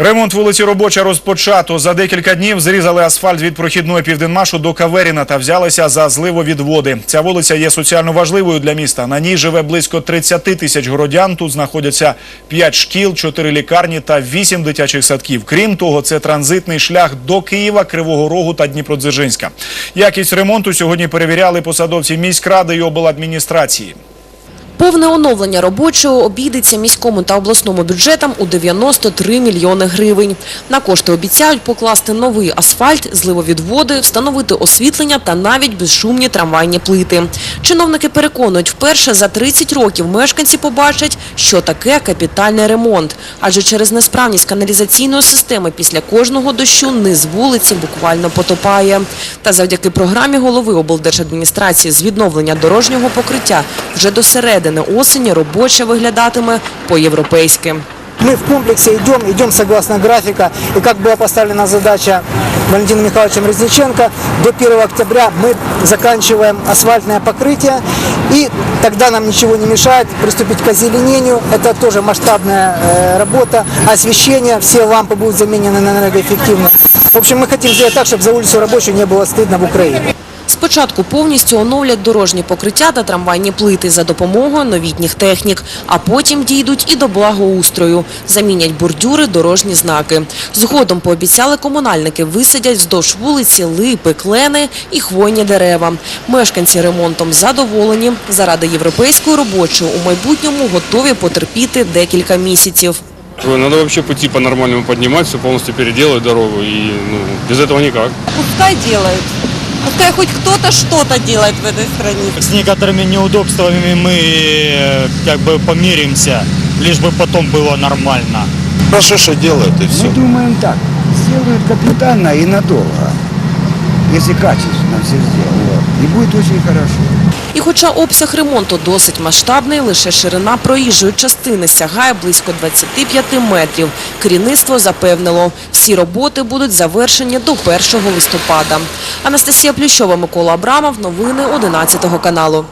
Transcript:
Ремонт вулиці Робоча розпочато. За декілька днів зрізали асфальт від прохідної південмашу до Каверіна та взялися за зливовідводи. Ця вулиця є соціально важливою для міста. На ній живе близько 30 тисяч городян. Тут знаходяться 5 шкіл, 4 лікарні та 8 дитячих садків. Крім того, це транзитний шлях до Києва, Кривого Рогу та Дніпродзержинська. Якість ремонту сьогодні перевіряли посадовці міськради і обладміністрації. Повне оновлення робочого обійдеться міському та обласному бюджетам у 93 мільйони гривень. На кошти обіцяють покласти новий асфальт, зливовідводи, встановити освітлення та навіть безшумні трамвайні плити. Чиновники переконують, вперше за 30 років мешканці побачать, що таке капітальний ремонт. Адже через несправність каналізаційної системи після кожного дощу низ вулиці буквально потопає. Та завдяки програмі голови облдержадміністрації з відновлення дорожнього покриття вже до середини осені робоче виглядатиме по-європейськи. Мы в комплексе идем, идем согласно графика. И как была поставлена задача Валентином Михайловичем Резниченко, до 1 октября мы заканчиваем асфальтное покрытие. И тогда нам ничего не мешает приступить к озеленению. Это тоже масштабная э, работа. Освещение, все лампы будут заменены на энергоэффективные. В общем, мы хотим сделать так, чтобы за улицу рабочую не было стыдно в Украине. Спочатку повністю оновлять дорожні покриття та трамвайні плити за допомогою новітніх технік, а потім дійдуть і до благоустрою. Замінять бордюри, дорожні знаки. Згодом пообіцяли комунальники висадять вздовж вулиці липи, клени і хвойні дерева. Мешканці ремонтом задоволені. Заради європейської робочої у майбутньому готові потерпіти декілька місяців. Надо вообще пути по-нормальному поднимать, все полностью переделать дорогу. И ну, без этого никак. Пускай делают. Пускай хоть кто-то что-то делает в этой стране. С некоторыми неудобствами мы э, как бы помиримся, лишь бы потом было нормально. Хорошо, что делают и все. Мы думаем так, сделают капитально и надолго, если качественно все сделают. И будет очень хорошо. І хоча обсяг ремонту досить масштабний, лише ширина проїжджої частини сягає близько 25 метрів. Керівництво запевнило, всі роботи будуть завершені до 1 листопада. Анастасія Плющова, Микола Абрамов. Новини 11 каналу.